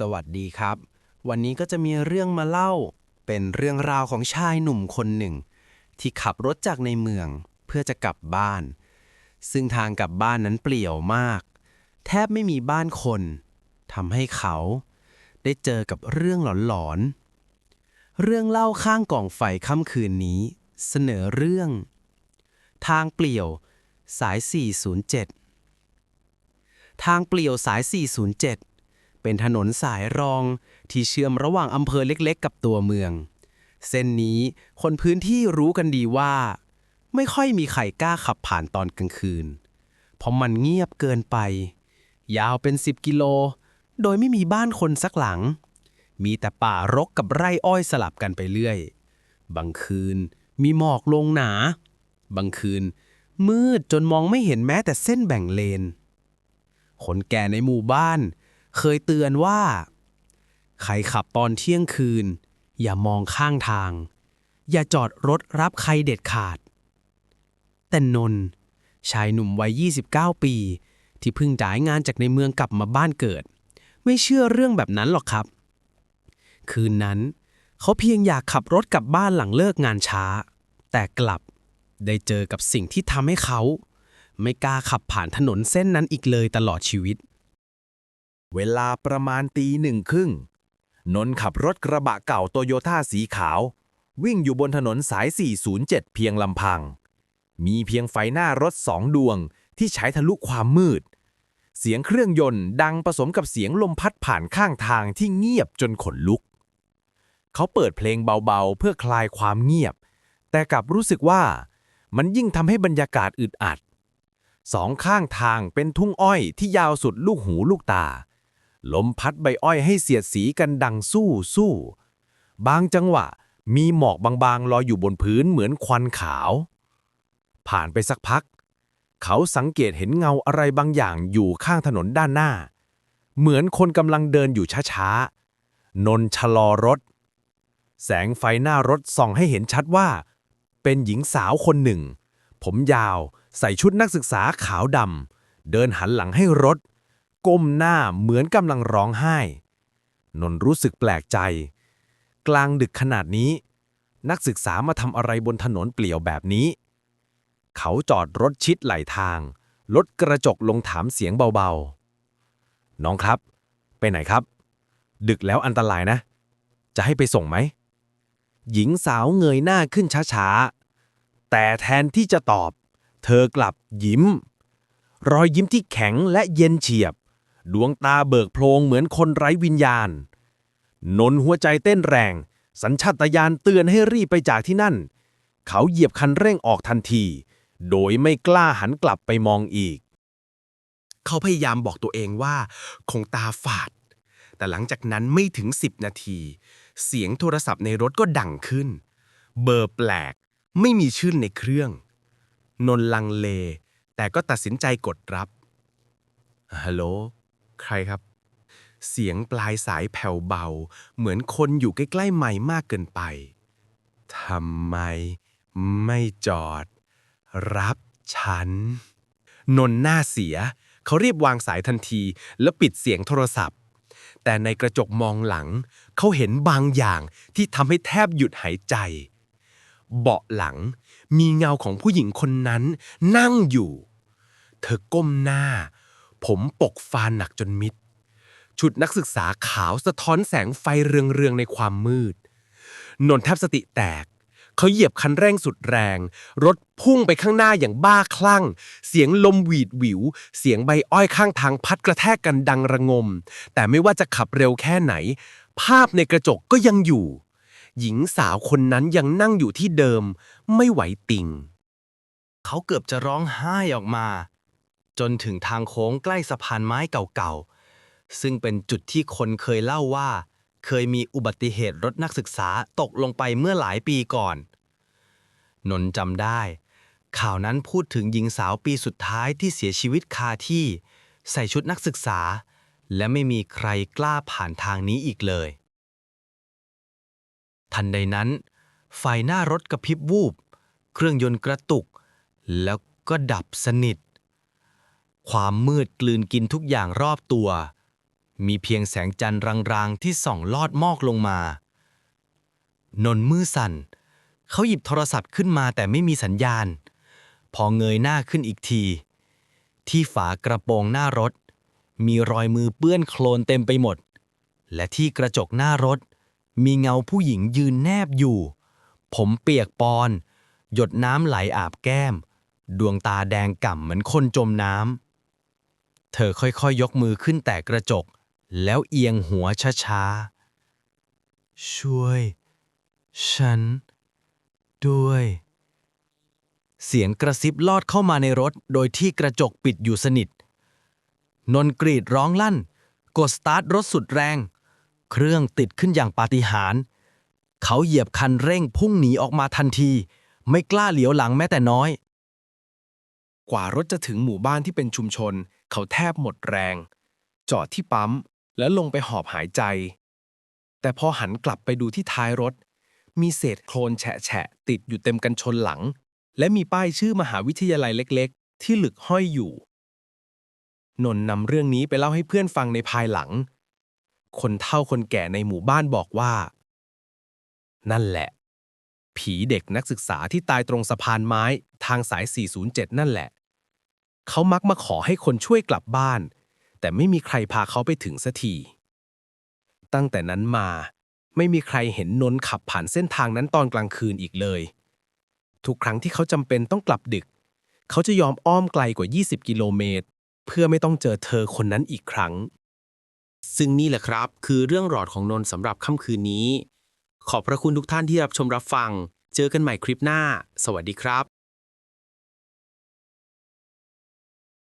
สวัสดีครับ วันนี้ก็จะมีเรื่องมาเล่า เป็นเรื่องราวของชายหนุ่มคนหนึ่ง ที่ขับรถจากในเมืองเพื่อจะกลับบ้าน ซึ่งทางกลับบ้านนั้นเปลี่ยวมาก แทบไม่มีบ้านคนทำให้เขา ได้เจอกับเรื่องหลอนๆ เรื่องเล่าข้างกล่องไฟค่ำคืนนี้ เสนอเรื่อง ทางเปลี่ยวสาย 407 ทางเปลี่ยวสาย 407 เป็นถนนสายรองที่เชื่อมระหว่างอำเภอเล็กๆ กับตัวเมือง เส้นนี้คนพื้นที่รู้กันดีว่า ไม่ค่อยมีใครกล้าขับผ่านตอนกลางคืน เพราะมันเงียบเกินไป ยาวเป็น 10 กิโล โดยไม่มีบ้านคนสักหลัง มีแต่ป่ารกกับไร่อ้อยสลับกันไปเรื่อย บางคืนมีหมอกลงหนา บางคืน มืดจนมองไม่เห็นแม้แต่เส้นแบ่งเลน คนแก่ในหมู่บ้าน เคยเตือนว่า ใครขับตอนเที่ยงคืน อย่ามองข้างทาง อย่าจอดรถรับใครเด็ดขาด แต่นนท์ชายหนุ่มวัย 29 ปี ที่เพิ่งจ่ายงานจากในเมืองกลับมาบ้านเกิด ไม่เชื่อเรื่องแบบนั้นหรอกครับ คืนนั้น เขาเพียงอยากขับรถกลับบ้านหลังเลิกงานช้า แต่กลับได้เจอกับสิ่งที่ทำให้เขา ไม่กล้าขับผ่านถนนเส้นนั้นอีกเลยตลอดชีวิต เวลาประมาณตีหนึ่งครึ่งนนท์ขับรถกระบะเก่าโตโยต้าสีขาว วิ่งอยู่บนถนนสาย 407 เพียงลำพัง มีเพียงไฟหน้ารถสองดวงที่ใช้ทะลุความมืด เสียงเครื่องยนต์ดังผสมกับเสียงลมพัดผ่านข้างทางที่เงียบจนขนลุก เขาเปิดเพลงเบาๆ เพื่อคลายความเงียบ แต่กลับรู้สึกว่ามันยิ่งทำให้บรรยากาศอึดอัด สองข้างทางเป็นทุ่งอ้อยที่ยาวสุดลูกหูลูกตา ลมพัดใบอ้อยให้เสียดสีกันดังสู้สู้ บางจังหวะ มีหมอกบางๆลอยอยู่บนพื้นเหมือนควันขาว ผ่านไปสักพัก เขาสังเกตเห็นเงาอะไรบางอย่างอยู่ข้างถนนด้านหน้า เหมือนคนกำลังเดินอยู่ช้าๆ นนท์ชะลอรถ แสงไฟหน้ารถส่องให้เห็นชัดว่า เป็นหญิงสาวคนหนึ่ง ผมยาว ใส่ชุดนักศึกษาขาวดำเดินหันหลังให้รถ ก้มหน้าเหมือนกำลังร้องไห้ นนท์รู้สึกแปลกใจ กลางดึกขนาดนี้ นักศึกษามาทำอะไรบนถนนเปลี่ยวแบบนี้ เขาจอดรถชิดไหลทาง ลดกระจกลงถามเสียงเบาๆ น้องครับ ไปไหนครับ ดึกแล้วอันตรายนะ จะให้ไปส่งไหม หญิงสาวเงยหน้าขึ้นช้าๆ แต่แทนที่จะตอบ เธอกลับยิ้มรอยยิ้มที่แข็งและเย็นเฉียบ ดวงตาเบิกโพลงเหมือนคนไร้วิญญาณ นนหัวใจเต้นแรง สัญชาตญาณเตือนให้รีบไปจากที่นั่น เขาเหยียบคันเร่งออกทันที โดยไม่กล้าหันกลับไปมองอีก เขาพยายามบอกตัวเองว่า คงตาฝาด แต่หลังจากนั้นไม่ถึง10นาที เสียงโทรศัพท์ในรถก็ดังขึ้น เบอร์แปลก ไม่มีชื่อในเครื่อง นนลังเล แต่ก็ตัดสินใจกดรับฮัลโหล ใครครับ เสียงปลายสายแผ่วเบา เหมือนคนอยู่ใกล้ๆไมค์มากเกินไปทำไมไม่จอด รับฉัน นนหน้าเสีย เขารีบวางสายทันที แล้วปิดเสียงโทรศัพท์ แต่ในกระจกมองหลัง เขาเห็นบางอย่างที่ทำให้แทบหยุดหายใจ เบาะหลังมีเงาของผู้หญิงคนนั้นนั่งอยู่ เธอก้มหน้า ผมปกฟานหนักจนมิด ชุดนักศึกษาขาวสะท้อนแสงไฟเรืองๆในความมืด นนท์แทบสติแตก เขาเหยียบคันเร่งสุดแรง รถพุ่งไปข้างหน้าอย่างบ้าคลั่ง เสียงลมหวีดหวิว เสียงใบอ้อยข้างทางพัดกระแทกกันดังระงม แต่ไม่ว่าจะขับเร็วแค่ไหน ภาพในกระจกก็ยังอยู่ หญิงสาวคนนั้นยังนั่งอยู่ที่เดิม ไม่ไหวติง เขาเกือบจะร้องไห้ออกมา จนถึงทางโค้งใกล้สะพานไม้เก่าๆ ซึ่งเป็นจุดที่คนเคยเล่าว่า เคยมีอุบัติเหตุรถนักศึกษาตกลงไปเมื่อหลายปีก่อน นนท์จำได้ ข่าวนั้นพูดถึงหญิงสาวปีสุดท้ายที่เสียชีวิตคาที่ ใส่ชุดนักศึกษา และไม่มีใครกล้าผ่านทางนี้อีกเลย ทันใดนั้น ไฟหน้ารถกระพริบวูบ เครื่องยนต์กระตุก แล้วก็ดับสนิท ความมืดกลืนกินทุกอย่างรอบตัว มีเพียงแสงจันทร์รางๆ ที่ส่องลอดมอกลงมา นนมือสั่น เขาหยิบโทรศัพท์ขึ้นมาแต่ไม่มีสัญญาณ พอเงยหน้าขึ้นอีกที ที่ฝากระโปรงหน้ารถ มีรอยมือเปื้อนโคลนเต็มไปหมด และที่กระจกหน้ารถ มีเงาผู้หญิงยืนแนบอยู่ ผมเปียกปอน หยดน้ำไหลอาบแก้ม ดวงตาแดงก่ำเหมือนคนจมน้ำ เธอค่อยๆยยกมือขึ้นแต่กระจก แล้วเอียงหัวช้าๆ ช่วย ฉัน ด้วย เสียงกระซิบลอดเข้ามาในรถ โดยที่กระจกปิดอยู่สนิท นนกรีดร้องลั่น กดสตาร์ทรถสุดแรง เครื่องติดขึ้นอย่างปาฏิหาริย์เขาเหยียบคันเร่งพุ่งหนีออกมาทันที ไม่กล้าเหลียวหลังแม้แต่น้อย กว่ารถจะถึงหมู่บ้านที่เป็นชุมชน เขาแทบหมดแรง จอดที่ปั๊ม แล้วลงไปหอบหายใจ แต่พอหันกลับไปดูที่ท้ายรถ มีเศษโคลนแฉะติดอยู่เต็มกันชนหลัง และมีป้ายชื่อมหาวิทยาลัยเล็ก ๆ ที่หลึกห้อยอยู่ นนนำเรื่องนี้ไปเล่าให้เพื่อนฟังในภายหลัง คนเฒ่าคนแก่ในหมู่บ้านบอกว่า นั่นแหละ ผีเด็กนักศึกษาที่ตายตรงสะพานไม้ทางสาย 407 นั่นแหละ เขามักมาขอให้คนช่วยกลับบ้าน แต่ไม่มีใครพาเขาไปถึงสักที ตั้งแต่นั้นมา ไม่มีใครเห็นนนท์ขับผ่านเส้นทางนั้นตอนกลางคืนอีกเลย ทุกครั้งที่เขาจำเป็นต้องกลับดึก เขาจะยอมอ้อมไกลกว่า 20 กิโลเมตร เพื่อไม่ต้องเจอเธอคนนั้นอีกครั้ง ซึ่งนี่แหละครับ คือเรื่องหลอดของนนท์สำหรับค่ำคืนนี้ ขอบพระคุณทุกท่านที่รับชมรับฟัง เจอกันใหม่คลิปหน้า สวัสดีครับ